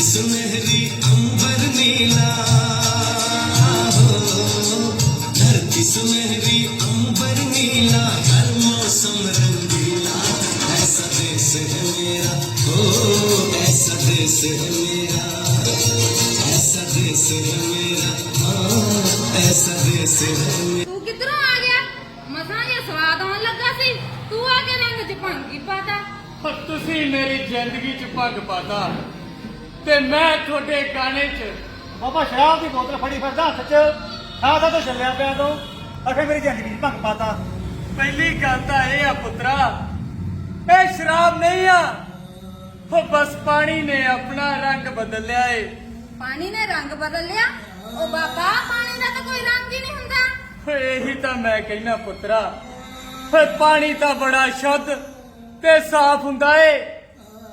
धरती सुनहरी अंबर नीला हो धरती सुनहरी अंबर नीला हर मौसम रंगीला ऐसा देश है मेरा हो ऐसा देश है मेरा ऐसा देश है मेरा हाँ ऐसा देश है मेरा ਤੂੰ ਕਿੱਧਰੋਂ ਆ ਗਿਆ ਮਸਾਂ ਜੇ ਸਵਾਦ ਆਉਣ ਲੱਗਾ ਸੀ ਤੂੰ ਆ ਕੇ ਰੰਗ ਚ ਭੰਗੀ ਪਾਤਾ ਪਰ ਤੁਸੀਂ ਮੇਰੀ ਜ਼ਿੰਦਗੀ 'ਚ ਪੱਗ ਪਾਤਾ ਤੇ ਮੈਂ ਤੁਹਾਡੇ ਗਾਣੇ 'ਚ ਬਾਬਾ ਸ਼ਰਾਬ ਦੀ ਬੋਤਲ ਫੜੀ ਫਿਰਦਾ ਹੱਥ 'ਚ ਆਹ ਤਾਂ ਤੂੰ ਚੱਲਿਆ ਪਿਆ ਤੂੰ ਅਖੇ ਮੇਰੀ ਜ਼ਿੰਦਗੀ 'ਚ ਭੰਗ ਪਾਤਾ। ਪਹਿਲੀ ਗੱਲ ਤਾਂ ਇਹ ਆ ਪੁੱਤਰਾ ਇਹ ਸ਼ਰਾਬ ਨਹੀਂ ਆ। ਉਹ ਬਸ ਪਾਣੀ ਨੇ ਆਪਣਾ ਰੰਗ ਬਦਲ ਲਿਆ ਏ। ਪਾਣੀ ਨੇ ਰੰਗ ਬਦਲ ਲਿਆ ਉਹ ਬਾਬਾ ਪਾਣੀ ਦਾ ਤਾਂ ਕੋਈ ਰੰਗ ਹੀ ਨਹੀਂ ਹੁੰਦਾ। ਓਏ ਇਹੀ ਤਾਂ ਮੈਂ ਕਹਿਣਾ ਪੁੱਤਰਾ ਓਏ ਪਾਣੀ ਤਾਂ ਬੜਾ ਸ਼ੁੱਧ ਤੇ ਸਾਫ਼ ਹੁੰਦਾ ਏ।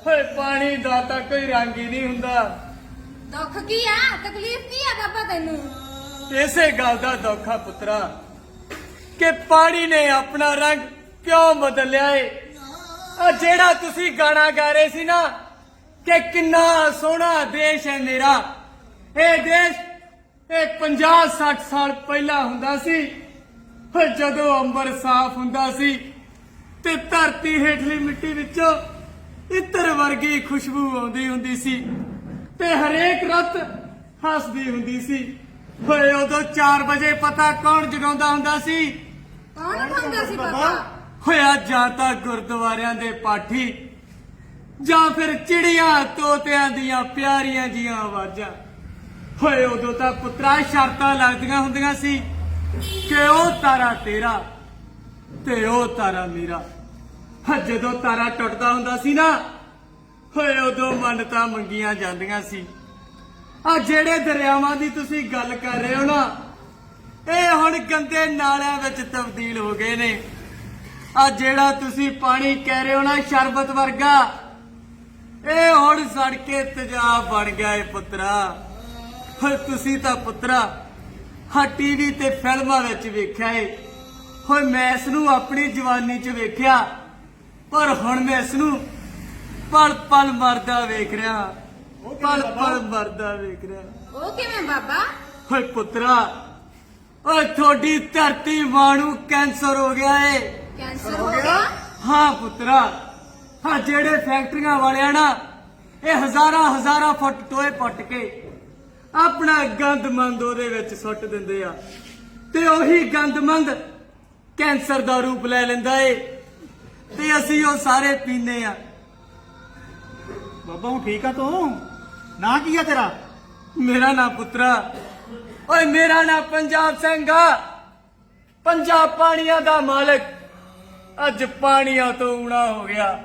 ਓਏ ਪਾਣੀ ਦਾ ਤਾਂ ਕੋਈ ਰੰਗ ਹੀ ਨਹੀਂ ਹੁੰਦਾ। ਦੁੱਖ ਕੀ ਆ? ਤਕਲੀਫ ਕੀ ਆ ਬਾਬਾ ਤੈਨੂੰ? ਇਸੇ ਗੱਲ ਦਾ ਦੁੱਖ ਪੁੱਤਰਾ ਕਿ ਪਾਣੀ ਨੇ ਆਪਣਾ ਰੰਗ ਕਿਉਂ ਬਦਲਿਆ ਏ? ਆ ਜਿਹੜਾ ਤੁਸੀਂ ਗਾਣਾ ਗਾ ਰਹੇ ਸੀ ਨਾ ਕਿ ਕਿੰਨਾ ਸੋਹਣਾ ਦੇਸ਼ ਹੈ ਮੇਰਾ। ਇਹ ਦੇਸ਼ ਇਹ 50 60 ਸਾਲ ਪਹਿਲਾਂ ਹੁੰਦਾ ਸੀ ਜਦੋਂ ਅੰਬਰ ਸਾਫ਼ ਹੁੰਦਾ ਸੀ ਤੇ ਧਰਤੀ ਹੇਠਲੀ ਮਿੱਟੀ ਵਿੱਚੋਂ ਇਤਰ ਵਰਗੀ ਖੁਸ਼ਬੂ ਆਉਂਦੀ ਹੁੰਦੀ ਸੀ ਤੇ ਹਰੇਕ ਰਤ ਹੱਸਦੀ ਹੁੰਦੀ ਸੀ। ਓਏ ਉਦੋਂ 4 ਵਜੇ ਪਤਾ ਕੌਣ ਜਗਾਉਂਦਾ ਹੁੰਦਾ ਸੀ? ਕੌਣ ਉਠਾਉਂਦਾ ਸੀ? ਬਾਬਾ? ਹੋਇਆ ਜਾਂ ਤਾਂ ਗੁਰਦੁਆਰਿਆਂ ਦੇ ਪਾਠੀ। ਜਾਂ ਫਿਰ ਚਿੜੀਆਂ ਤੋਤਿਆਂ ਦੀਆਂ ਪਿਆਰੀਆਂ ਜੀਆਂ ਆਵਾਜ਼ਾਂ। ਹੋਏ ਉਦੋਂ ਤਾਂ ਪੁੱਤਰਾ ਸ਼ਰਤਾਂ ਲੱਗਦੀਆਂ ਹੁੰਦੀਆਂ ਸੀ ਕਿ ਉਹ ਤਾਰਾ ਤੇਰਾ ਤੇ ਉਹ ਤਾਰਾ ਮੇਰਾ। ਹਾਂ, ਜਦੋਂ ਤਾਰਾ ਟੁੱਟਦਾ ਹੁੰਦਾ ਸੀ ਨਾ, ਹੋਏ ਉਦੋਂ ਮੰਨਤਾ ਮੰਗੀਆਂ ਜਾਂਦੀਆਂ ਸੀ। ਆ ਜਿਹੜੇ ਦਰਿਆਵਾਂ ਦੀ ਤੁਸੀਂ ਗੱਲ ਕਰ ਰਹੇ ਹੋ ਨਾ, ਇਹ ਹੁਣ ਗੰਦੇ ਨਾਲਿਆਂ ਵਿੱਚ ਤਬਦੀਲ ਹੋ ਗਏ ਨੇ। ਆ ਜਿਹੜਾ ਤੁਸੀਂ ਪਾਣੀ ਕਹਿ ਰਹੇ ਹੋ ਨਾ, ਸ਼ਰਬਤ ਵਰਗਾ, ਇਹ ਹੁਣ ਸੜ ਕੇ ਤੇਜ਼ਾਬ ਬਣ ਗਿਆ ਏ ਪੁੱਤਰਾ। ਹੋਏ ਤੁਸੀਂ ਤਾਂ ਪੁੱਤਰਾ ਹਾਂ ਟੀਵੀ ਤੇ ਫਿਲਮਾਂ ਵਿੱਚ ਵੇਖਿਆ ਏ। ਹੋਏ ਮੈਂ ਇਸ ਨੂੰ ਆਪਣੀ ਜਵਾਨੀ 'ਚ ਵੇਖਿਆ। ਪਰ ਹੁਣ ਮੈਂ ਇਸ ਨੂੰ ਪਲ ਪਲ ਮਰਦਾ ਵੇਖ ਰਿਹਾ। ਪਲ ਪਲ ਮਰਦਾ ਵੇਖ ਰਿਹਾ। ਉਹ ਕਿਵੇਂ ਬਾਬਾ? ਓਏ ਪੁੱਤਰਾ ਓਏ ਤੁਹਾਡੀ ਧਰਤੀ ਮਾਣੂ ਕੈਂਸਰ ਹੋ ਗਿਆ ਏ। ਕੈਂਸਰ ਹੋ ਗਿਆ? ਹਾਂ ਪੁੱਤਰਾ ਹਾਂ ਜਿਹੜੇ ਫੈਕਟਰੀਆਂ ਵਾਲਿਆਂ ਨਾ ਇਹ ਹਜ਼ਾਰਾਂ ਹਜ਼ਾਰਾਂ ਫੁੱਟ ਟੋਏ ਪੁੱਟ ਕੇ ਆਪਣਾ ਗੰਦਮੰਦ ਉਹਦੇ ਵਿੱਚ ਸੁੱਟ ਦਿੰਦੇ ਆ। ਤੇ ਉਹੀ ਗੰਦਮੰਦ ਕੈਂਸਰ ਦਾ ਰੂਪ ਲੈ ਲੈਂਦਾ ਏ। ਤੇ ਅਸੀਂ ਉਹ ਸਾਰੇ ਪੀਨੇ ਆ। ਬਾਬਾ ਹੁਣ ਠੀਕ ਆ ਤੂੰ? ਨਾ ਕੀ ਆ ਤੇਰਾ? ਮੇਰਾ ਨਾਂ ਪੁੱਤਰਾ। ਓਏ ਮੇਰਾ ਨਾਂ ਪੰਜਾਬ ਸਿੰਘ ਆ। ਪੰਜਾਬ ਪਾਣੀਆਂ ਦਾ ਮਾਲਕ। ਅੱਜ ਪਾਣੀਆਂ ਤੋਂ ਊਣਾ ਹੋ ਗਿਆ।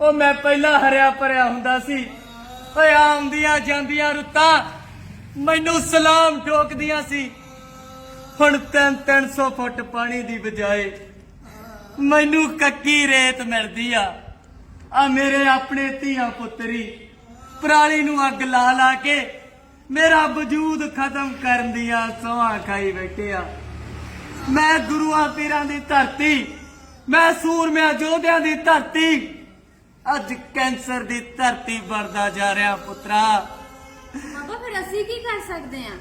ਉਹ ਮੈਂ ਪਹਿਲਾਂ ਹਰਿਆ ਭਰਿਆ ਹੁੰਦਾ ਸੀ। ਓਏ ਆਉਂਦੀਆਂ ਜਾਂਦੀਆਂ ਰੁੱਤਾਂ ਮੈਨੂੰ ਸਲਾਮ ਠੋਕਦੀਆਂ ਸੀ। ਹੁਣ 3-300 ਫੁੱਟ ਪਾਣੀ ਦੀ ਬਜਾਏ ਮੈਨੂੰ ਕੱਕੀ ਰੇਤ ਮਿਲਦੀ ਆ। ਆ ਮੇਰੇ ਆਪਣੇ ਧੀਆ ਪੁੱਤਰੀ, ਪਰਾਲੀ ਨੂੰ ਅੱਗ ਲਾ ਲਾ ਕੇ ਮੇਰਾ ਵਜੂਦ ਖਤਮ ਕਰਨ ਦੀਆਂ ਸੋਹਾਂ ਖਾਈ ਬੈਠੇ ਆ। ਮੈਂ ਗੁਰੂਆਂ ਪੀਰਾਂ ਦੀ ਧਰਤੀ, ਮੈਂ ਸੂਰਮਿਆਂ ਯੋਧਿਆਂ ਦੀ ਧਰਤੀ, ਅੱਜ ਕੈਂਸਰ ਦੀ ਧਰਤੀ ਵਰਦਾ ਜਾ ਰਿਹਾ ਪੁੱਤਰਾ। ਬਾਬਾ, ਫਿਰ ਅਸੀਂ ਕੀ ਕਰ ਸਕਦੇ ਆ?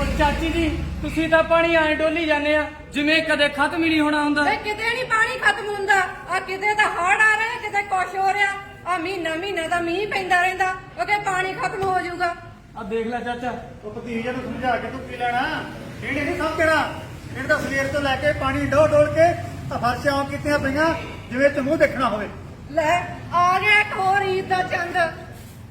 ਉਹ ਚਾਚੀ ਜੀ ਤੁਸੀਂ ਤਾਂ ਪਾਣੀ ਐਂ ਡੋਲੀ ਜਾਂਦੇ ਆ। ਜਿਵੇਂ ਕਦੇ ਖਤਮ ਹੀ ਨਹੀਂ ਹੋਣਾ ਹੁੰਦਾ। ਵੇ ਕਿਤੇ ਨਹੀਂ ਪਾਣੀ ਖਤਮ ਹੁੰਦਾ। ਆ ਕਿਤੇ ਤਾਂ ਹੜ ਆ ਰਿਹਾ ਕਿਤੇ ਕੁਛ ਹੋ ਰਿਹਾ। ਆ ਮਹੀਨਾ ਮਹੀਨਾ ਦਾ ਮੀਂਹ ਪੈਂਦਾ ਰਹਿੰਦਾ। ਕਿਉਂਕਿ ਪਾਣੀ ਖਤਮ ਹੋ ਜਾਊਗਾ। ਆ ਦੇਖ ਲੈ ਚਾਚਾ ਉਹ ਭਤੀਜ ਨੂੰ ਸਮਝਾ ਕੇ ਤੂੰ ਕੀ ਲੈਣਾ? ਇਹਨੇ ਨਹੀਂ ਸਭ ਦੇਣਾ। ਇਹਨੇ ਤਾਂ ਸਵੇਰ ਤੋਂ ਲੈ ਕੇ ਪਾਣੀ ਡੋਲ ਡੋਲ ਕੇ ਆ ਫਰਸ਼ਾਂ ਕੀਤੀਆਂ ਪਈਆਂ ਜਿਵੇਂ ਤੇ ਮੂੰਹ ਦੇਖਣਾ ਹੋਵੇ। ਲੈ ਆ ਗਿਆ ਇੱਕ ਹੋਰ ਈਦ ਦਾ ਚੰਦ।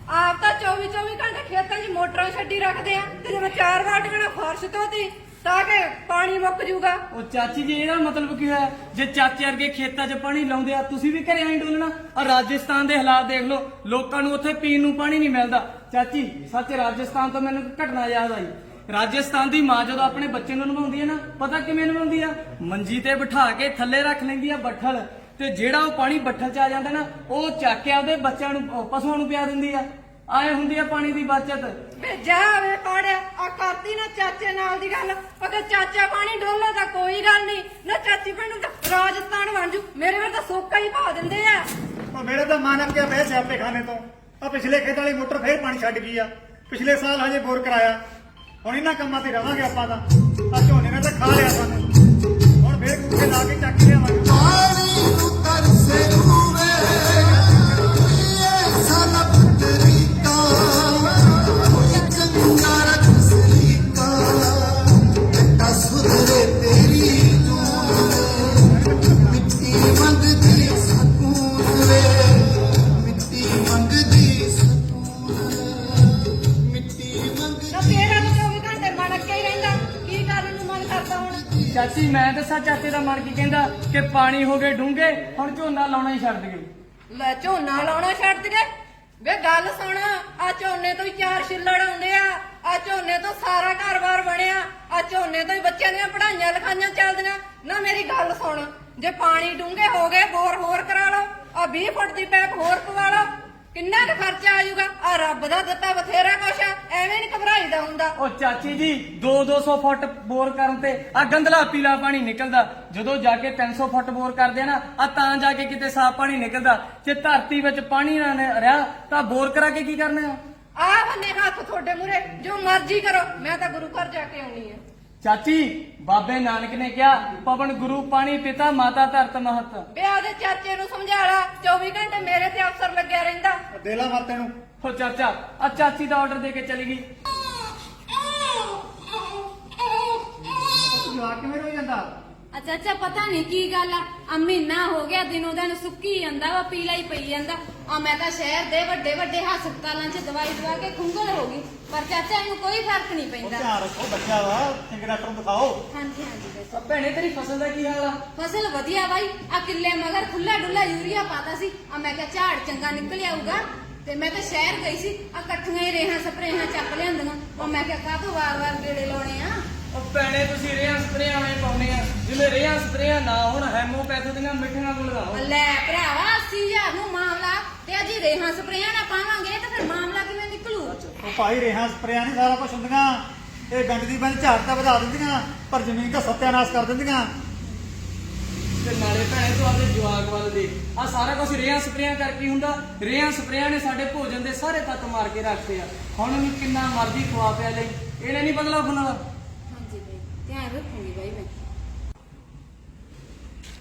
ਆਪ ਤਾਂ 24 24 ਘੰਟੇ ਖੇਤਾਂ 'ਚ ਮੋਟਰਾਂ ਛੱਡੀ ਰੱਖਦੇ ਆ ਤੇ ਜਦੋਂ ਚਾਰ ਵਾਟੀਆਂ ਫਰਸ਼ ਧੋਤੀ ਤਾਂ ਕਿ ਪਾਣੀ ਮੁੱਕ ਜਾਊਗਾ। ਉਹ ਚਾਚੀ ਜੀ, ਇਹਦਾ ਮਤਲਬ ਕੀ ਹੋਇਆ? ਜੇ ਚਾਚੇ ਵਰਗੇ ਖੇਤਾਂ 'ਚ ਪਾਣੀ ਲਾਉਂਦੇ ਆ, ਤੁਸੀਂ ਵੀ ਘਰੇ ਐਂ ਡੋਲਣਾ? ਆ ਰਾਜਸਥਾਨ ਦੇ ਹਾਲਾਤ ਦੇਖ ਲਓ। ਲੋਕਾਂ ਨੂੰ ਉੱਥੇ ਪੀਣ ਨੂੰ ਪਾਣੀ ਨਹੀਂ ਮਿਲਦਾ। ਚਾਚੀ, ਸੱਚ ਰਾਜਸਥਾਨ ਤੋਂ ਮੈਨੂੰ ਇੱਕ ਘਟਨਾ ਯਾਦ ਆਈ। ਰਾਜਸਥਾਨ ਦੀ ਮਾਂ ਜਦੋਂ ਆਪਣੇ ਬੱਚੇ ਨੂੰ ਨਵਾਉਂਦੀ ਹੈ ਨਾ, ਪਤਾ ਕਿਵੇਂ ਨਵਾਉਂਦੀ ਆ? ਮੰਜੀ ਤੇ ਬਿਠਾ ਕੇ ਥੱਲੇ ਰੱਖ ਲੈਂਦੀ ਆ ਬੱਠਲ। ਤੇ ਜਿਹੜਾ ਉਹ ਪਾਣੀ ਬੱਠਲ 'ਚ ਆ ਜਾਂਦਾ ਨਾ, ਉਹ ਚੱਕ ਕੇ ਆਪਦੇ ਬੱਚਿਆਂ ਨੂੰ ਪਸ਼ੂਆਂ ਨੂੰ ਪਿਆ ਦਿੰਦੀ ਆ। ਆਏ ਹੁੰਦੀ ਆ ਪਾਣੀ ਦੀ ਬਚਤ। ਵੇ ਜਾ ਵੇ ਪਾੜਿਆ ਆ ਕਰਤੀ ਨਾ ਚਾਚੇ ਨਾਲ ਦੀ ਗੱਲ। ਅਗੇ ਚਾਚਾ ਪਾਣੀ ਡੋਲੇ ਤਾਂ ਕੋਈ ਗੱਲ ਨਹੀਂ। ਨਾ ਚਾਚੀ ਪਿੰਡ ਤਾਂ ਰਾਜਸਥਾਨ ਬਣ ਜੂ। ਮੇਰੇ ਵੇ ਤਾਂ ਸੋਕਾ ਹੀ ਪਾ ਦਿੰਦੇ ਆ। ਉਹ ਮੇਰੇ ਤਾਂ ਮਨ ਅੱਕਿਆ ਪਿਆ ਸਿਆਪੇ ਖਾਨੇ ਤੋਂ। ਆ ਪਿਛਲੇ ਖੇਤ ਵਾਲੀ ਮੋਟਰ ਫੇਰ ਪਾਣੀ ਛੱਡ ਗਈ ਆ। ਪਿਛਲੇ ਸਾਲ ਹਜੇ ਬੋਰ ਕਰਾਇਆ। ਹੁਣ ਇਹਨਾਂ ਕੰਮਾਂ ਤੇ ਰਵਾਂਗੇ ਆਪਾਂ ਤਾਂ। ਆ ਝੋਨੇ ਨੇ ਤਾਂ ਖਾ ਲਿਆ ਸਾਨੂੰ। ਹੁਣ ਫੇਰ ਕੁੱਤੇ ਲਾ ਕੇ ਚੱਕ ਲਿਆਵਾਂਗੇ ਚਾਚੀ, ਮੈਂ ਦੱਸਾਂ, ਚਾਚੇ ਦਾ ਮਨ ਕੀ ਕਹਿੰਦਾ ਕਿ ਪਾਣੀ ਹੋ ਗਏ ਡੂੰਘੇ, ਹੁਣ ਝੋਨਾ ਲਾਉਣਾ ਹੀ ਛੱਡ ਦਈਏ। ਲੈ ਝੋਨਾ ਲਾਉਣਾ ਛੱਡ ਦੇ ਵੇ ਗੱਲ ਸੁਣ, ਆ ਝੋਨੇ ਤੋਂ ਹੀ ਚਾਰ ਛਿੱਲੜ ਆਉਂਦੇ ਆ ਆ ਝੋਨੇ ਤੋਂ ਸਾਰਾ ਘਰ-ਬਾਰ ਬਣਿਆ, ਆ ਝੋਨੇ ਤੋਂ ਹੀ ਬੱਚਿਆਂ ਦੀਆਂ ਪੜ੍ਹਾਈਆਂ ਲਿਖਾਈਆਂ ਚੱਲਦੀਆਂ। ਨਾ ਮੇਰੀ ਗੱਲ ਸੁਣ, ਜੇ ਪਾਣੀ ਡੂੰਘੇ ਹੋ ਗਏ, ਬੋਰ ਹੋਰ ਕਰਾ ਲਓ, ਆ 20 ਫੁੱਟ ਦੀ ਪੈਪ ਹੋਰ ਪਵਾ ਲਓ ਕਿੰਨਾ ਕੁ ਖਰਚਾ ਆ ਜਾਊਗਾ ਆ ਰੱਬ ਦਾ ਦਿੱਤਾ ਬਥੇਰਾ ਕੁਛ ਆ ਐਵੇਂ ਨਹੀਂ ਘਬਰਾਈਦਾ ਹੁੰਦਾ। ਉਹ ਚਾਚੀ ਜੀ 2-200 ਫੁੱਟ ਬੋਰ ਕਰਨ ਤੇ ਆ ਗੰਦਲਾ ਪੀਲਾ ਪਾਣੀ ਨਿਕਲਦਾ। ਜਦੋਂ ਜਾ ਕੇ 300 ਫੁੱਟ ਬੋਰ ਕਰਦੇ ਆ ਨਾ ਆ ਤਾਂ ਜਾ ਕੇ ਕਿਤੇ ਸਾਫ਼ ਪਾਣੀ ਨਿਕਲਦਾ। ਜੇ ਧਰਤੀ ਵਿੱਚ ਪਾਣੀ ਨਾ ਨ- ਰਿਹਾ ਤਾਂ ਬੋਰ ਕਰਾ ਕੇ ਕੀ ਕਰਨਾ ਆ? ਆ ਬੰਨੇ ਹੱਥ ਤੁਹਾਡੇ ਮੂਰੇ ਜੋ ਮਰਜ਼ੀ ਕਰੋ। ਮੈਂ ਤਾਂ ਗੁਰੂ ਘਰ ਜਾ ਕੇ ਆਉਣੀ ਆ। ਚਾਚੀ ਬਾਬੇ ਨਾਨਕ ਨੇ ਕਿਹਾ ਪਵਨ ਗੁਰੂ ਪਾਣੀ ਪਿਤਾ ਮਾਤਾ ਧਰਤ ਮਹਤ। ਵਿਆਹ ਦੇ ਚਾਚੇ ਨੂੰ ਸਮਝਾ ਲਾ 24 ਘੰਟੇ ਮੇਰੇ ਤੇ ਅਫਸਰ ਲੱਗਿਆ ਰਹਿੰਦਾ। ਦੇ ਲਾ ਮਰਤੇ ਨੂੰ। ਹੋ ਚਾਚਾ ਆ ਚਾਚੀ ਦਾ ਆਰਡਰ ਦੇ ਕੇ ਚਲੀ ਗਈ। ਉਹ ਜਵਾਕ ਕਿਵੇਂ ਰੋ ਜਾਂਦਾ? ਅੱਛਾ ਅੱਛਾ ਪਤਾ ਨਹੀਂ ਕੀ ਗੱਲ ਆ। ਆ ਮਹੀਨਾ ਹੋ ਗਿਆ ਦਿਨੋਂ ਦਿਨ ਸੁੱਕੀ ਜਾਂਦਾ ਵਾ ਪੀਲਾ ਹੀ ਪਈ ਜਾਂਦਾ। ਆ ਮੈਂ ਤਾਂ ਸ਼ਹਿਰ ਦੇ ਵੱਡੇ ਵੱਡੇ ਹਸਪਤਾਲਾਂ 'ਚ ਦਵਾਈ ਦਵਾ ਕੇ ਖੁੰਗਲ ਹੋ ਗਈ। ਪਰ ਚਾਚਾ ਇਹਨੂੰ ਕੋਈ ਫ਼ਰਕ ਨਹੀਂ ਉਹ ਪੈਂਦਾ ਧਿਆਨ ਰੱਖੋ ਬੱਚਾ ਵਾ। ਚੰਗੇ ਡਾਕਟਰ ਨੂੰ ਦਿਖਾਓ। ਹਾਂਜੀ ਹਾਂਜੀ ਬਸ। ਆ ਭੈਣੇ ਤੇਰੀ ਫਸਲ ਦਾ ਕੀ ਹਾਲ ਆ? ਫਸਲ ਵਧੀਆ ਬਾਈ। ਆ ਕਿੱਲੇ ਮਗਰ ਖੁੱਲਾ ਡੁੱਲਾ ਯੂਰੀਆ ਪਾਤਾ ਸੀ। ਆ ਮੈਂ ਕਿਹਾ ਝਾੜ ਚੰਗਾ ਨਿਕਲ ਆਊਗਾ। ਤੇ ਮੈਂ ਤਾਂ ਸ਼ਹਿਰ ਗਈ ਸੀ। ਆ ਇਕੱਠੀਆਂ ਹੀ ਰੇਹਾਂ ਸਪਰੇਹਾਂ ਚੱਕ ਲਿਆਂਦੀਆਂ। ਉਹ ਮੈਂ ਕਿਹਾ ਕਾਹਤੋਂ ਵਾਰ-ਵਾਰ ਗੇੜੇ ਲਾਉਣੇ ਆ? ਉਹ ਭੈਣੇ ਤੁਸੀਂ ਰੇਹਾਂ ਸਪਰੇਆਂ ਐ ਪਾਉਨੇ ਆ। ਜਿਵੇਂ ਰੇਹਾਂ ਸਪਰੇਆਂ ਨਾ ਹੁਣ ਹੈਮੋਪੈਥੀ ਦੀਆਂ ਮਿੱਠੀਆਂ ਗੁਲ ਲਗਾਓ। ਲੈ ਭਰਾਵਾ 80000 ਨੂੰ ਮਾਮਲਾ। ਤੇ ਅਜੀ ਰੇਹਾਂ ਸਪਰੇਆਂ ਨਾ ਪਾਵਾਂਗੇ ਤਾਂ ਫਿਰ ਮਾਮਲਾ ਕਿਵੇਂ ਨਿਕਲੂ? ਉਹ ਭਾਈ ਰੇਹਾਂ ਸਪਰੇਆਂ ਨਹੀਂ ਸਾਰਾ ਕੁਝ ਹੁੰਦੀਆਂ। ਇਹ ਗੰਦ ਦੀ ਬੰਦ ਝਾੜ ਤਾਂ ਵਧਾ ਦਿੰਦੀਆਂ ਪਰ ਜ਼ਮੀਨ ਦਾ ਸੱਤਿਆਨਾਸ਼ ਕਰ ਦਿੰਦੀਆਂ। ਤੇ ਨਾਲੇ ਭੈਣੇ ਤੂੰ ਆਪਦੇ ਜਵਾਕ ਵੱਲ ਦੇ ਆ ਸਾਰਾ ਕੁਝ ਰੇਹਾਂ ਸਪਰੇਆਂ ਕਰਕੇ ਹੀ ਹੁੰਦਾ। ਰੇਹਾਂ ਸਪਰੇਆਂ ਨੇ ਸਾਡੇ ਭੋਜਨ ਦੇ ਸਾਰੇ ਤੱਤ ਮਾਰ ਕੇ ਰੱਖਦੇ ਆ। ਹੁਣ ਉਹਨੂੰ ਕਿੰਨਾ ਮਰਜ਼ੀ ਖਵਾ ਪਿਆ ਲਈ ਇਹਨੇ ਨਹੀਂ ਬਦਲਾ ਖੁਣਾ ਧਿਆਨ ਰੱਖੂਗੀ ਬਾਈ ਮੈਂ।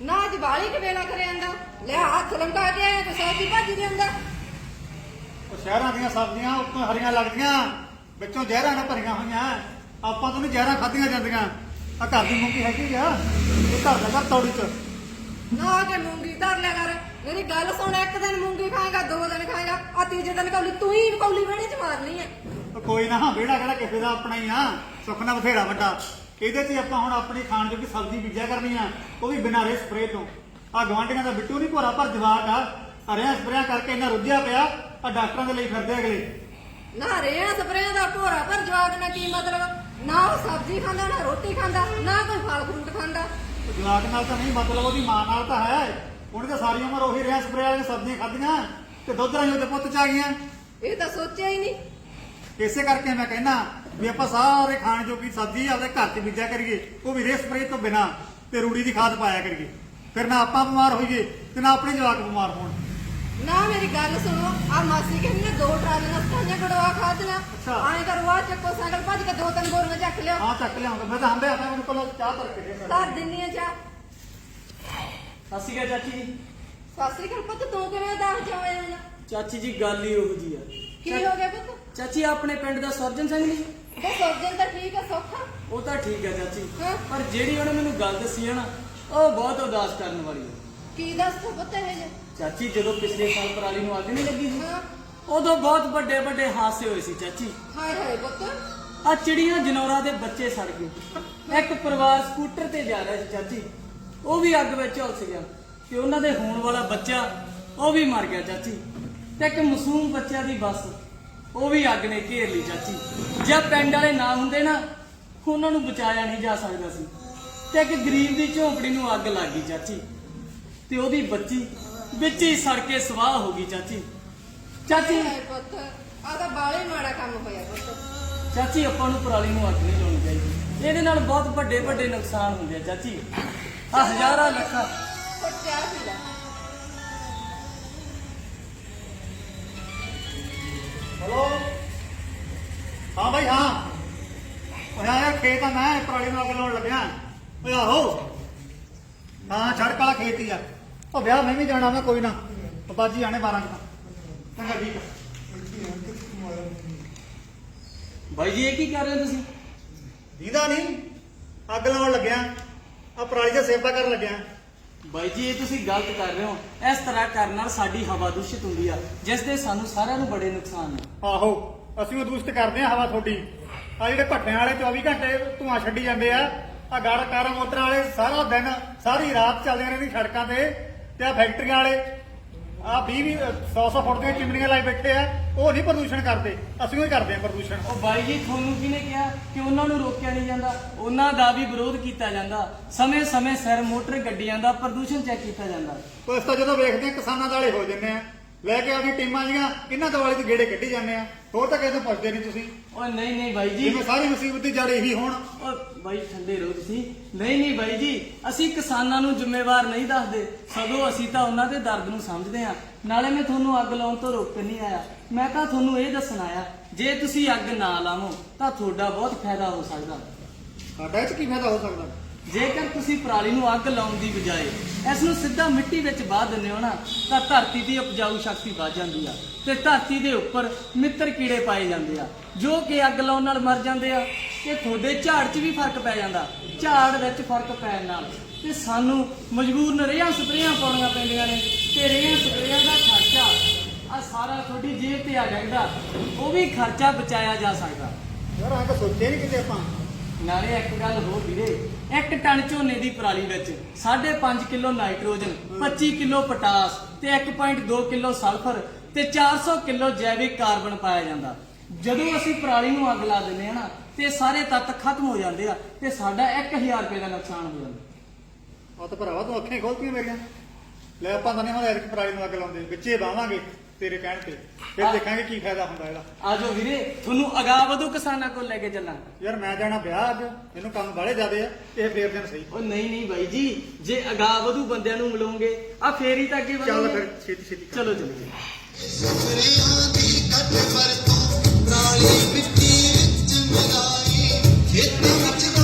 ਨਾ ਦਿਵਾਲੀ ਕਿ ਵੇਲਾ ਕਰੇ ਆਂਦਾ ਲੈ ਹੱਥ ਲੰਕਾ ਕੇ ਆਇਆ ਤੇ ਸੌਦੀ ਭੱਜ ਜਾਂਦਾ ਉਹ ਸ਼ਹਿਰਾਂ ਦੀਆਂ ਸਬਜ਼ੀਆਂ ਉੱਤੋਂ ਹਰੀਆਂ ਲੱਗਦੀਆਂ। ਵਿੱਚੋਂ ਜ਼ਹਿਰਾਂ ਨਾਲ ਭਰੀਆਂ ਹੋਈਆਂ। ਆਪਾਂ ਤੋਂ ਨਹੀਂ ਜ਼ਹਿਰਾਂ ਖਾਧੀਆਂ ਜਾਂਦੀਆਂ। ਆ ਘਰ ਦੀ ਮੂੰਗੀ ਹੈਗੀ ਆ। ਇਹ ਘਰ ਦਾ ਘਰ ਤੌੜੀ ਚ। ਨਾ ਕੇ ਮੂੰਗੀ ਧਰ ਲਿਆ ਕਰ। ਮੇਰੀ ਗੱਲ ਸੁਣ ਇੱਕ ਦਿਨ ਮੂੰਗੀ ਖਾਏਗਾ ਦੋ ਦਿਨ ਖਾਏਗਾ। ਆ ਤੀਜੇ ਦਿਨ ਕੌਲੀ ਤੂੰ ਹੀ ਕੌਲੀ ਵੇੜੇ ਚ ਮਾਰਨੀ ਹੈ ਉਹ ਕੋਈ ਨਾ ਵਿਹੜਾ ਕਿਹੜਾ ਕਿਸੇ ਦਾ ਆਪਣਾ ਹੀ ਆ। ਸੁੱਖ ਨਾਲ ਬਥੇਰਾ ਵੱਡਾ। ਇਹਦੇ 'ਚ ਆਪਾਂ ਹੁਣ ਆਪਣੀ ਖਾਣ ਜੋਗੀ ਸਬਜ਼ੀ ਬੀਜਿਆ ਕਰਨੀ ਆ ਉਹ ਵੀ ਬਿਨਾਂ ਰੇ ਸਪਰੇ ਤੋਂ। ਆ ਗਵਾਂਢੀਆਂ ਦਾ ਬਿੱਟੂ ਨਹੀਂ ਭੋਰਾ ਪਰ ਜਵਾਕ ਆ। ਹਰਿਆ ਸਪਰੇਆਂ ਕਰਕੇ ਇਹਨਾਂ ਰੁੱਝਿਆ ਪਿਆ ਆ ਡਾਕਟਰਾਂ ਦੇ ਲਈ ਫਿਰਦੇ ਅਗਲੇ। ਨਾ ਰੇਹਾਂ ਸਪਰੇਆਂ ਦਾ ਭੋਰਾ ਪਰ ਜਵਾਕ ਨਾਲ ਕੀ ਮਤਲਬ? ਨਾ ਉਹ ਸਬਜ਼ੀ ਖਾਂਦਾ ਨਾ ਰੋਟੀ ਖਾਂਦਾ ਨਾ ਕੋਈ ਫਲ ਫਰੂਟ ਖਾਂਦਾ। ਉਹ ਜਵਾਕ ਨਾਲ ਤਾਂ ਨਹੀਂ ਮਤਲਬ ਉਹਦੀ ਮਾਂ ਨਾਲ ਤਾਂ ਹੈ। ਉਹਨੇ ਤਾਂ ਸਾਰੀ ਉਮਰ ਉਹੀ ਰਿਆ ਸਪਰੇ ਵਾਲੀਆਂ ਸਬਜ਼ੀਆਂ ਖਾਧੀਆਂ ਤੇ ਦੁੱਧ ਰਾਹੀਂ ਉਹਦੇ ਪੁੱਤ ਚ ਆ ਗਈਆਂ। ਇਹ ਤਾਂ ਸੋਚਿਆ ਹੀ ਨਹੀਂ। ਇਸੇ ਕਰਕੇ ਮੈਂ ਕਹਿੰਦਾ ਵੀ ਆਪਾਂ ਸਾਰੇ ਖਾਣ ਜੋਗੀ ਸਬਜ਼ੀ ਆਪਦੇ ਘਰ 'ਚ ਬੀਜਿਆ ਕਰੀਏ ਉਹ ਵੀ ਰੇ ਸਪਰੇ ਤੋਂ ਬਿਨਾ ਤੇ ਰੂੜੀ ਦੀ ਖਾਦ ਪਾਇਆ ਕਰੀਏ। ਫਿਰ ਨਾ ਆਪਾਂ ਬਿਮਾਰ ਹੋਈਏ ਤੇ ਨਾ ਆਪਣੇ ਜਵਾਕ ਬਿਮਾਰ ਹੋਣ। ਨਾ ਮੇਰੀ ਗੱਲ ਸੁਣੋ ਆ ਮਾਸੀ ਕਹਿੰਦੀ ਨੇ ਦੋ ਟਰਾਲੀਆਂ ਸਤਾਈਆਂ ਗੜਵਾ ਖਾਦਣਾ ਅੱਛਾ। ਆਏ ਕਰਵਾ ਚੱਕੋ ਸਾਈਕਲ ਭੱਜ ਕੇ ਦੋ ਤਿੰਨ ਬੋਰੀਆਂ ਚੱਕ ਲਿਓ। ਹਾਂ ਚੱਕ ਲਿਆਉਂਗਾ ਮੈਂ ਤਾਂ ਹੰਬੇ ਆਤਾ ਮੈਨੂੰ ਕੋਲ ਚਾਹ ਤਰ ਕੇ ਦੇ ਧਰ ਦਿੰਨੀ ਆ ਚਾਹ। ਸਤਿ ਸ਼੍ਰੀ ਅਕਾਲ ਚਾਚੀ ਜੀ। ਸਤਿ ਸ੍ਰੀ ਅਕਾਲ ਪੁੱਤ ਤੂੰ ਕਿਵੇਂ ਦੱਸ ਜਾਵੇਂ ਚਾਚੀ ਜੀ ਗੱਲ ਹੀ ਉਹੋ ਜੀ ਆ। ਕੀ ਹੋ ਗਿਆ ਪੁੱਤ? ਚਾਚੀ ਆਪਣੇ ਪਿੰਡ ਦਾ ਸਰਜਨ ਸਿੰਘ ਨਹੀਂ ਤੇ ਸੋਜਨ ਤਾਂ ਠੀਕ ਆ ਸੌਖਾ ਉਹ ਤਾਂ ਠੀਕ ਹੈ ਚਾਚੀ। ਹਾਂ। ਪਰ ਜਿਹੜੀ ਉਹਨੇ ਮੈਨੂੰ ਗੱਲ ਦੱਸੀ ਹੈ ਨਾ ਉਹ ਬਹੁਤ ਉਦਾਸ ਕਰਨ ਵਾਲੀ ਹੈ ਕੀ ਦੱਸ ਤੂੰ ਪੁੱਤ ਇਹ ਜੇ? ਚਾਚੀ ਜਦੋਂ ਪਿਛਲੇ ਸਾਲ ਪਰਾਲੀ ਨੂੰ ਅੱਗ ਨਹੀਂ ਲੱਗੀ ਸੀ ਹਾਂ। ਉਦੋਂ ਬਹੁਤ ਵੱਡੇ ਵੱਡੇ ਹਾਦਸੇ ਹੋਏ ਸੀ ਚਾਚੀ। ਹਾਏ ਹਾਏ ਪੁੱਤ। ਆ ਚਿੜੀਆਂ ਜਨੌਰਾਂ ਦੇ ਬੱਚੇ ਸੜ ਗਏ। ਇੱਕ ਪਰਿਵਾਰ ਸਕੂਟਰ ਤੇ ਜਾ ਰਿਹਾ ਸੀ ਚਾਚੀ। ਉਹ ਵੀ ਅੱਗ ਵਿੱਚ ਝੁਲਸ ਗਿਆ ਤੇ ਉਹਨਾਂ ਦੇ ਹੋਣ ਵਾਲਾ ਬੱਚਾ ਉਹ ਵੀ ਮਰ ਗਿਆ ਚਾਚੀ। ਤੇ ਇੱਕ ਮਾਸੂਮ ਬੱਚਿਆਂ ਦੀ ਬੱਸ। ਉਹ ਵੀ ਅੱਗ ਨੇ ਘੇਰ ਲਈ ਚਾਚੀ। ਜੇ ਪਿੰਡ ਵਾਲੇ ਨਾ ਹੁੰਦੇ ਨਾ ਉਹਨਾਂ ਨੂੰ ਬਚਾਇਆ ਨਹੀਂ ਜਾ ਸਕਦਾ ਸੀ। ਤੇ ਇੱਕ ਗਰੀਬ ਦੀ ਝੌਂਪੜੀ ਨੂੰ ਅੱਗ ਲੱਗ ਗਈ ਚਾਚੀ। ਤੇ ਉਹਦੀ ਬੱਚੀ ਵਿੱਚ ਹੀ ਸੜ ਕੇ ਸਵਾਹ ਹੋ ਗਈ ਚਾਚੀ। ਚਾਚੀ ਪੁੱਤ ਆ ਤਾਂ ਬਾਲੇ ਮਾੜਾ ਕੰਮ ਹੋਇਆ ਪੁੱਤ। ਚਾਚੀ ਆਪਾਂ ਨੂੰ ਪਰਾਲੀ ਨੂੰ ਅੱਗ ਨਹੀਂ ਲਾਉਣੀ ਚਾਹੀਦੀ। ਇਹਦੇ ਨਾਲ ਬਹੁਤ ਵੱਡੇ ਵੱਡੇ ਨੁਕਸਾਨ ਹੁੰਦੇ ਆ ਚਾਚੀ। ਆ ਹਜ਼ਾਰਾਂ ਲੱਖਾਂ ਹਲੋ? ਹਾਂ ਭਾਈ ਹਾਂ। ਓਏ ਯਾਰ ਖੇਤ ਆ ਮੈਂ ਪਰਾਲੀ ਨੂੰ ਅੱਗ ਲਾਉਣ ਲੱਗਿਆ। ਓਏ ਆਹੋ। ਹਾਂ ਸੜਕ ਵਾਲਾ ਖੇਤ ਹੀ ਆ। ਉਹ ਵਿਆਹ ਮੈਂ ਵੀ ਜਾਣਾ ਮੈਂ ਕੋਈ ਨਾ। ਬਾਜੀ ਆਣੇ 12 ਕੁ ਤਾਂ। ਚੰਗਾ ਠੀਕ ਆ। ਬਾਈ ਜੀ ਇਹ ਕੀ ਕਰ ਰਹੇ ਹੋ ਤੁਸੀਂ? ਦੀਦਾ ਨਹੀਂ ਅੱਗ ਲਾਉਣ ਲੱਗਿਆ। ਆ ਪਰਾਲੀ ਦਾ ਸੇਵਾ ਕਰਨ ਲੱਗਿਆ। ਬਾਈ ਜੀ, ਇਹ ਤੁਸੀਂ ਗਲਤ ਕਰ ਰਹੇ ਹੋ। ਇਸ ਤਰ੍ਹਾਂ ਕਰਨ ਨਾਲ ਸਾਡੀ ਹਵਾ ਦੂਸ਼ਿਤ ਹੁੰਦੀ ਆ, ਜਿਸ ਦੇ ਸਾਨੂੰ ਸਾਰਿਆਂ ਨੂੰ ਬੜੇ ਨੁਕਸਾਨ ਨੇ ਆਹੋ, ਅਸੀਂ ਉਹ ਦੂਸ਼ਿਤ ਕਰਦੇ ਆ ਹਵਾ ਤੁਹਾਡੀ। ਆ ਜਿਹੜੇ ਭੱਟਿਆਂ ਵਾਲੇ 24 ਘੰਟੇ ਧੂਆਂ ਛੱਡੀ ਜਾਂਦੇ ਆ ਆ ਗੜ, ਕਾਰ, ਮੋਟਰ ਵਾਲੇ ਸਾਰਾ ਦਿਨ, ਸਾਰੀ ਰਾਤ ਚੱਲਦੇ ਰਹਿੰਦੇ ਸੜਕਾਂ ਤੇ ਤੇ ਆ ਫੈਕਟਰੀਆਂ ਵਾਲੇ ਆ 20 20 100 100 ਫੁੱਟ ਦੀਆਂ ਚਿਮਨੀਆਂ ਲਾਈ ਬੈਠੇ ਆ। ਉਹ ਨਹੀਂ ਪ੍ਰਦੂਸ਼ਣ ਕਰਦੇ ਅਸੀਂ ਹੀ ਕਰਦੇ ਆ ਪ੍ਰਦੂਸ਼ਣ। ਉਹ ਬਾਈ ਜੀ ਤੁਹਾਨੂੰ ਕਿਹਨੇ ਕਿਹਾ ਕਿ ਉਹਨਾਂ ਨੂੰ ਰੋਕਿਆ ਨਹੀਂ ਜਾਂਦਾ? ਉਹਨਾਂ ਦਾ ਵੀ ਵਿਰੋਧ ਕੀਤਾ ਜਾਂਦਾ। ਸਮੇਂ-ਸਮੇਂ ਸਿਰ ਮੋਟਰ ਗੱਡੀਆਂ ਦਾ ਪ੍ਰਦੂਸ਼ਣ ਚੈੱਕ ਕੀਤਾ ਜਾਂਦਾ। ਉਹ ਇਸ ਤੋਂ ਜਦੋਂ ਵੇਖਦੇ ਆ ਕਿਸਾਨਾਂ ਵਾਲੇ ਹੋ ਜੰਨੇ ਆ ਲੈ ਕੇ ਆਪਣੀ ਟੀਮਾਂ ਜੀਆਂ ਇਹਨਾਂ ਦਿਵਾਲੀ ਦੇ ਗੇੜੇ ਕੱਢੀ ਜਾਂਦੇ ਆ ਹੋਰ ਤਾਂ ਕਿਸੇ ਤੋਂ ਪੁੱਛਦੇ ਨਹੀਂ ਤੁਸੀਂ। ਉਹ ਨਹੀਂ ਨਹੀਂ ਬਾਈ ਜੀ। ਜਿਵੇਂ ਸਾਰੀ ਮੁਸੀਬਤ ਦੀ ਜੜ ਇਹੀ ਹੋਣ। ਉਹ ਬਾਈ ਠੰਡੇ ਰਹੋ ਤੁਸੀਂ। ਨਹੀਂ ਨਹੀਂ ਬਾਈ ਜੀ ਅਸੀਂ ਕਿਸਾਨਾਂ ਨੂੰ ਜ਼ਿੰਮੇਵਾਰ ਨਹੀਂ ਦੱਸਦੇ। ਸਗੋਂ ਅਸੀਂ ਤਾਂ ਉਹਨਾਂ ਦੇ ਦਰਦ ਨੂੰ ਸਮਝਦੇ ਹਾਂ। ਨਾਲੇ ਮੈਂ ਤੁਹਾਨੂੰ ਅੱਗ ਲਾਉਣ ਤੋਂ ਰੋਕਣ ਨਹੀਂ ਆਇਆ। ਮੈਂ ਤਾਂ ਤੁਹਾਨੂੰ ਇਹ ਦੱਸਣ ਆਇਆ ਜੇ ਤੁਸੀਂ ਅੱਗ ਨਾ ਲਾਵੋ ਤਾਂ ਤੁਹਾਡਾ ਬਹੁਤ ਫਾਇਦਾ ਹੋ ਸਕਦਾ। ਸਾਡਾ ਇਹ 'ਚ ਕੀ ਫਾਇਦਾ ਹੋ ਸਕਦਾ? ਜੇਕਰ ਤੁਸੀਂ ਪਰਾਲੀ ਨੂੰ ਅੱਗ ਲਾਉਣ ਦੀ ਬਜਾਏ ਇਸ ਨੂੰ ਸਿੱਧਾ ਮਿੱਟੀ ਵਿੱਚ ਵਾਹ ਦਿੰਦੇ ਹੋ ਨਾ ਤਾਂ ਧਰਤੀ ਦੀ ਉਪਜਾਊ ਸ਼ਕਤੀ ਵੱਧ ਜਾਂਦੀ ਆ ਤੇ ਧਰਤੀ ਦੇ ਉੱਪਰ ਮਿੱਤਰ ਕੀੜੇ ਪਾਏ ਜਾਂਦੇ ਆ ਜੋ ਕਿ ਅੱਗ ਲਾਉਣ ਨਾਲ ਮਰ ਜਾਂਦੇ ਆ ਤੇ ਤੁਹਾਡੇ ਝਾੜ 'ਚ ਵੀ ਫ਼ਰਕ ਪੈ ਜਾਂਦਾ ਝਾੜ ਵਿੱਚ ਫ਼ਰਕ ਪੈਣ ਨਾਲ। ਤੇ ਸਾਨੂੰ ਮਜਬੂਰਨ ਰੇਹਾਂ ਸਪਰੇਆਂ ਪਾਉਣੀਆਂ ਪੈਂਦੀਆਂ ਨੇ ਤੇ ਰੇਹਾਂ ਸਪਰੇਆਂ ਦਾ ਆ ਸਾਰਾ ਤੁਹਾਡੀ ਜੇਬ ਤੇ ਆ ਜਾਂਦਾ ਉਹ ਵੀ ਖਰਚਾ ਬਚਾਇਆ ਜਾ ਸਕਦਾ। ਯਾਰ ਆ ਤਾਂ ਸੋਚਿਆ ਨਹੀਂ ਕਿਤੇ ਆਪਾਂ। ਨਾਲੇ ਇੱਕ ਗੱਲ ਹੋਰ ਵੀਰੇ ਇੱਕ ਟਨ ਝੋਨੇ ਦੀ ਪਰਾਲੀ ਵਿੱਚ 5.5 ਕਿਲੋ ਨਾਈਟ੍ਰੋਜਨ 25 ਕਿਲੋ ਪੋਟਾਸ ਤੇ 1.2 ਕਿਲੋ ਸਲਫਰ ਤੇ 400 ਕਿਲੋ ਜੈਵਿਕ ਕਾਰਬਨ ਪਾਇਆ ਜਾਂਦਾ। ਜਦੋਂ ਅਸੀਂ ਪਰਾਲੀ ਨੂੰ ਅੱਗ ਲਾ ਦਿੰਦੇ ਆ ਨਾ ਤੇ ਸਾਰੇ ਤੱਤ ਖਤਮ ਹੋ ਜਾਂਦੇ ਆ ਤੇ ਸਾਡਾ 1000 ਰੁਪਏ ਦਾ ਨੁਕਸਾਨ ਹੋ ਜਾਂਦਾ। ਆ ਤਾਂ ਭਰਾਵਾ ਤੂੰ ਅੱਖਾਂ ਹੀ ਖੋਲਤੀਆਂ ਮੇਰੀਆਂ। ਲੈ ਆਪਾਂ ਤਾਂ ਨਹੀਂ ਹੁਣ ਐਤਕੀ ਪਰਾਲੀ ਨੂੰ ਅੱਗ ਲਾਉਂਦੇ ਵਿੱਚੇ ਬਾਵਾਂਗੇ। ਤੇਰੇ ਕਹਿਣ ਤੇ। ਫਿਰ। ਦੇਖਾਂਗੇ ਕੀ ਫਾਇਦਾ ਹੁੰਦਾ ਇਹਦਾ। ਆਜੋ ਵੀਰੇ ਤੁਹਾਨੂੰ ਅਗਾ ਵਧੂ ਕਿਸਾਨਾਂ ਕੋਲ ਲੈ ਕੇ ਚੱਲਾਂ। ਯਾਰ ਮੈਂ ਜਾਣਾ ਵਿਆਹ ਅੱਜ ਮੈਨੂੰ ਕੰਮ ਬਾਹਲੇ ਜ਼ਿਆਦੇ ਆ ਇਹ ਫੇਰ ਦਿਨ ਸਹੀ। ਉਹ ਨਹੀਂ ਨਹੀਂ ਬਾਈ ਜੀ ਜੇ ਅਗਾ ਵਧੂ ਬੰਦਿਆਂ ਨੂੰ ਮਿਲੋਗੇ ਆ ਫੇਰ ਹੀ ਤਾਂ ਅੱਗੇ ਚੱਲ ਵਧੋਗੇ ਫਿਰ ਛੇਤੀ ਛੇਤੀ ਕਰ। ਚਲੋ ਚਲੋ ਸਪਰੇਆਂ ਦੀ ਕੱਟ ਵਰਤੋਂ ਪਰਾਲੀ ਮਿੱਟੀ ਵਿੱਚ ਮਿਲਾਈ ਖੇਤ ਵਿੱਚ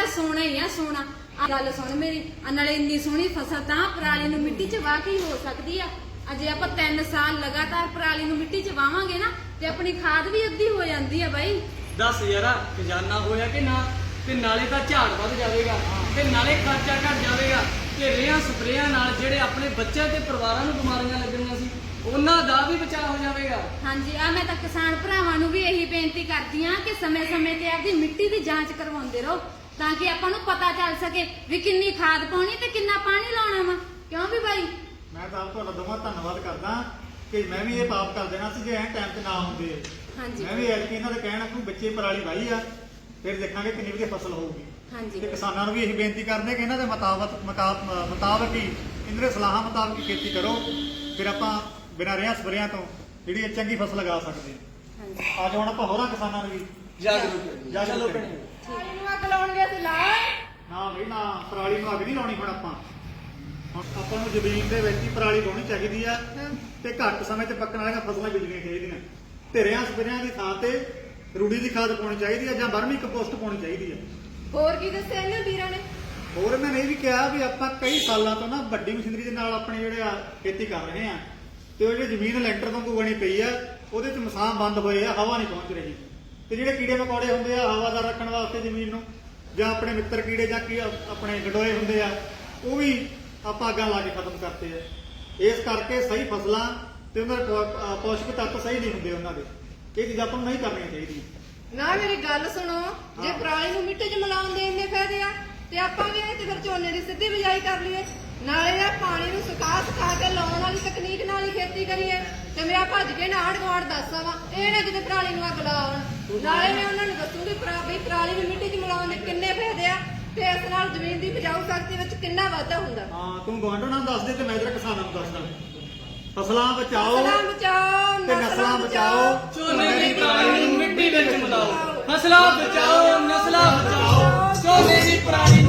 ਨਿਰਾ ਸੋਨਾ ਹੀ ਆ ਸੋਨਾ ਆ ਗੱਲ ਸੁਣ ਮੇਰੀ ਆ ਨਾਲੇ ਇੰਨੀ ਸੋਹਣੀ ਫਸਲ ਤਾਂ ਪਰਾਲੀ ਨੂੰ ਮਿੱਟੀ 'ਚ ਵਾਹ ਕੇ ਹੀ ਹੋ ਸਕਦੀ ਆ? ਅਜੇ ਆਪਾਂ 3 ਸਾਲ ਲਗਾਤਾਰ ਪਰਾਲੀ ਨੂੰ ਮਿੱਟੀ 'ਚ ਵਾਵਾਂਗੇ ਨਾ ਤੇ ਆਪਣੀ ਖਾਦ ਵੀ ਅੱਧੀ ਹੋ ਜਾਂਦੀ ਆ ਬਾਈ। ਦੱਸ ਯਾਰਾ ਖਜ਼ਾਨਾ ਹੋਇਆ ਕਿ ਨਾ? ਤੇ ਨਾਲੇ ਤਾਂ ਝਾੜ ਵੱਧ ਜਾਵੇਗਾ ਤੇ ਨਾਲੇ ਖਰਚਾ ਘਟ ਜਾਵੇਗਾ। ਤੇ ਰੇਹਾਂ ਸਪਰੇਆਂ ਨਾਲ ਜਿਹੜੇ ਆਪਣੇ ਬੱਚਿਆਂ ਤੇ ਪਰਿਵਾਰਾਂ ਨੂੰ ਬਿਮਾਰੀਆਂ ਲੱਗਣੀਆਂ ਸੀ ਉਹਨਾਂ ਦਾ ਵੀ ਬਚਾਅ ਹੋ ਜਾਵੇਗਾ। ਹਾਂਜੀ ਆ ਮੈਂ ਤਾਂ ਕਿਸਾਨ ਭਰਾਵਾਂ ਨੂੰ ਵੀ ਇਹੀ ਬੇਨਤੀ ਕਰਦੀ ਆ ਕਿ ਸਮੇਂ-ਸਮੇਂ ਤੇ ਆਪਦੀ ਮਿੱਟੀ ਦੀ ਜਾਂਚ ਕਰਵਾਉਂਦੇ ਰਹੋ। ਤਾਂ ਕਿ ਆਪਾਂ ਨੂੰ ਪਤਾ ਚੱਲ ਸਕੇ ਵੀ ਕਿੰਨੀ ਖਾਦ ਪਾਉਣੀ ਤੇ ਕਿੰਨਾ ਪਾਣੀ ਲਾਉਣਾ ਵਾ। ਕਿਉਂ ਵੀ ਬਾਈ? ਮੈਂ ਤਾਂ ਆਪ ਤੁਹਾਡਾ ਦੋਵਾਂ ਧੰਨਵਾਦ ਕਰਦਾ ਕਿ ਮੈਂ ਵੀ ਇਹ ਪਾਪ ਕਰ ਦੇਣਾ ਸੀ ਜੇ ਐਂ ਟਾਈਮ ਤੇ ਨਾ ਹੁੰਦੇ ਹਾਂਜੀ। ਮੈਂ ਵੀ ਐਤਕੀ ਇਹਨਾਂ ਦੇ ਕਹਿਣ ਨੂੰ ਬੱਚੇ ਪਰਾਲੀ ਵਾਹੀ ਆ ਫਿਰ ਦੇਖਾਂਗੇ ਕਿੰਨੀ ਵਧੀਆ ਫਸਲ ਹੋਊਗੀ। ਹਾਂਜੀ। ਤੇ ਕਿਸਾਨਾਂ ਨੂੰ ਵੀ ਇਹੀ ਬੇਨਤੀ ਕਰਦੇ ਕਿ ਇਹਨਾਂ ਦੇ ਮੁਤਾਬਕ ਮੁਤਾਬਕ ਹੀ ਇਹਨਾਂ ਦੇ ਸਲਾਹਾਂ ਮੁਤਾਬਕ ਖੇਤੀ ਕਰੋ। ਫਿਰ ਆਪਾਂ ਬਿਨਾਂ ਰਿਆਂ ਸਪਰੇਆਂ ਤੋਂ ਜਿਹੜੀ ਚੰਗੀ ਫਸਲ ਲਗਾ ਸਕਦੇ ਹਾਂਜੀ। ਹਾਂ ਅੱਜ ਹੁਣ ਆਪਾਂ ਹੋਰਾਂ ਕਿਸਾਨਾਂ ਨੂੰ ਵੀ ਜਾਗਰੂਕ। ਜਾਗਰੂਕ ਨੂੰ ਅੱਗ ਲਾਉਣ ਗਿਆ ਸੀ ਲਾ ਨਾ ਵੀ ਨਾ ਪਰਾਲੀ ਨੂੰ ਅੱਗ ਨਹੀਂ ਲਾਉਣੀ ਹੁਣ ਆਪਾਂ। ਹੁਣ ਆਪਾਂ ਨੂੰ ਜ਼ਮੀਨ ਦੇ ਵਿੱਚ ਹੀ ਪਰਾਲੀ ਵਾਉਣੀ ਚਾਹੀਦੀ ਆ ਤੇ ਘੱਟ ਸਮੇਂ 'ਚ ਪੱਕਣ ਵਾਲੀਆਂ ਫਸਲਾਂ ਬੀਜਣੀਆਂ ਚਾਹੀਦੀਆਂ। ਧਿਰਿਆਂ ਸਪਰਿਆਂ ਦੀ ਥਾਂ ਤੇ ਰੂੜੀ ਦੀ ਖਾਦ ਪਾਉਣੀ ਚਾਹੀਦੀ ਆ ਜਾਂ ਵਰਮੀ ਕੰਪੋਸਟ ਪਾਉਣੀ ਚਾਹੀਦੀ ਆ। ਹੋਰ ਕੀ ਦੱਸਿਆ ਇਹਨਾਂ ਵੀਰਾਂ ਨੇ? ਹੋਰ ਇਹਨਾਂ ਨੇ ਇਹ ਵੀ ਕਿਹਾ ਵੀ ਆਪਾਂ ਕਈ ਸਾਲਾਂ ਤੋਂ ਨਾ ਵੱਡੀ ਮਸ਼ੀਨਰੀ ਦੇ ਨਾਲ ਆਪਣੇ ਜਿਹੜੇ ਆ ਖੇਤੀ ਕਰ ਰਹੇ ਆ ਤੇ ਉਹ ਜਿਹੜੀ ਜ਼ਮੀਨ ਲੈਂਟਰ ਵਾਂਗੂ ਬਣੀ ਪਈ ਆ ਉਹਦੇ 'ਚ ਮਸਾਂ ਬੰਦ ਹੋਏ ਆ ਹਵਾ ਨਹੀਂ ਪਹੁੰਚ ਰਹੀ। ਤੇ ਜਿਹੜੇ ਕੀੜੇ ਮਕੌੜੇ ਹੁੰਦੇ ਆ ਹਵਾਦਾਰ ਰੱਖਣ ਵਾਸਤੇ ਜ਼ਮੀਨ ਨੂੰ ਜਾਂ ਆਪਣੇ ਮਿੱਤਰ ਕੀੜੇ ਜਾਂ ਕੀ ਆਪਣੇ ਗਡੋਏ ਹੁੰਦੇ ਆ ਉਹ ਵੀ ਆਪਾਂ ਅੱਗਾਂ ਲਾ ਕੇ ਖਤਮ ਕਰਤੇ ਆ। ਇਸ ਕਰਕੇ ਸਹੀ ਫਸਲਾਂ ਤੇ ਉਹਨਾਂ ਦੇ ਪੌਸ਼ਟਿਕ ਤੱਤ ਸਹੀ ਨਹੀਂ ਹੁੰਦੇ ਉਹਨਾਂ ਦੇ। ਇਹ ਚੀਜ਼ਾਂ ਆਪਾਂ ਨੂੰ ਨਹੀਂ ਕਰਨੀਆਂ ਚਾਹੀਦੀਆਂ ਨਾ ਮੇਰੀ ਗੱਲ ਸੁਣੋ ਜੇ। ਪਰਾਲੀ ਨੂੰ ਮਿੱਟੀ 'ਚ ਮਿਲਾਉਣ ਦੇ ਇੰਨੇ ਫਾਇਦੇ ਆ ਤੇ ਆਪਾਂ ਵੀ ਇਹ ਤੇ ਫਿਰ ਝੋਨੇ ਦੀ ਸਿੱਧੀ ਬਿਜਾਈ ਕਰ ਲਈਏ। ਨਾਲੇ ਇਹ ਪਾਣੀ ਨੂੰ ਸੁਕਾ ਸੁਕਾ ਕੇ ਲਾਉਣ ਵਾਲੀ ਤਕਨੀਕ ਨਾਲ ਹੀ ਖੇਤੀ ਕਰੀਏ ਤੇ ਮੇਰਾ ਭੱਜ ਕੇ ਨਾੜ ਗਵਾੜ ਦੱਸਾਂ ਵਾ ਇਹ ਨਾ ਕਿਤੇ ਪਰਾਲੀ ਨੂੰ ਅੱਗ ਲਾਉਣ। ਨਾਲੇ ਮੈਂ ਉਹਨਾਂ ਨੂੰ ਦੱਸੂਗੀ ਪਰਾ- ਵੀ ਪਰਾਲੀ ਨੂੰ ਮਿੱਟੀ 'ਚ ਮਿਲਾਉਣ ਦੇ ਕਿੰਨੇ ਫਾਇਦੇ ਆ ਤੇ ਇਸ ਨਾਲ ਜ਼ਮੀਨ ਦੀ ਉਪਜਾਊ ਸ਼ਕਤੀ ਵਿੱਚ ਕਿੰਨਾ ਵਾਧਾ ਹੁੰਦਾ। ਹਾਂ ਤੂੰ ਗਵਾਂਢਣਾ ਨੂੰ ਦੱਸ ਦੇ ਤੇ ਮੈਂ ਇਧਰ ਕਿਸਾਨਾਂ ਨੂੰ ਦੱਸਦਾ ਫਸਲਾਂ ਬਚਾਓ ਫਸਲਾਂ ਬਚਾਓ ਤੇ ਨਸਲਾਂ ਬਚਾਓ। ਝੋਨੇ ਦੀ ਪਰਾਲੀ ਨੂੰ ਮਿੱਟੀ ਵਿੱਚ ਮਿਲਾਓ। ਫਸਲਾਂ ਬਚਾਓ ਨਸਲਾਂ ਬਚਾਓ। ਝੋਨੇ ਦੀ ਪਰਾਲੀ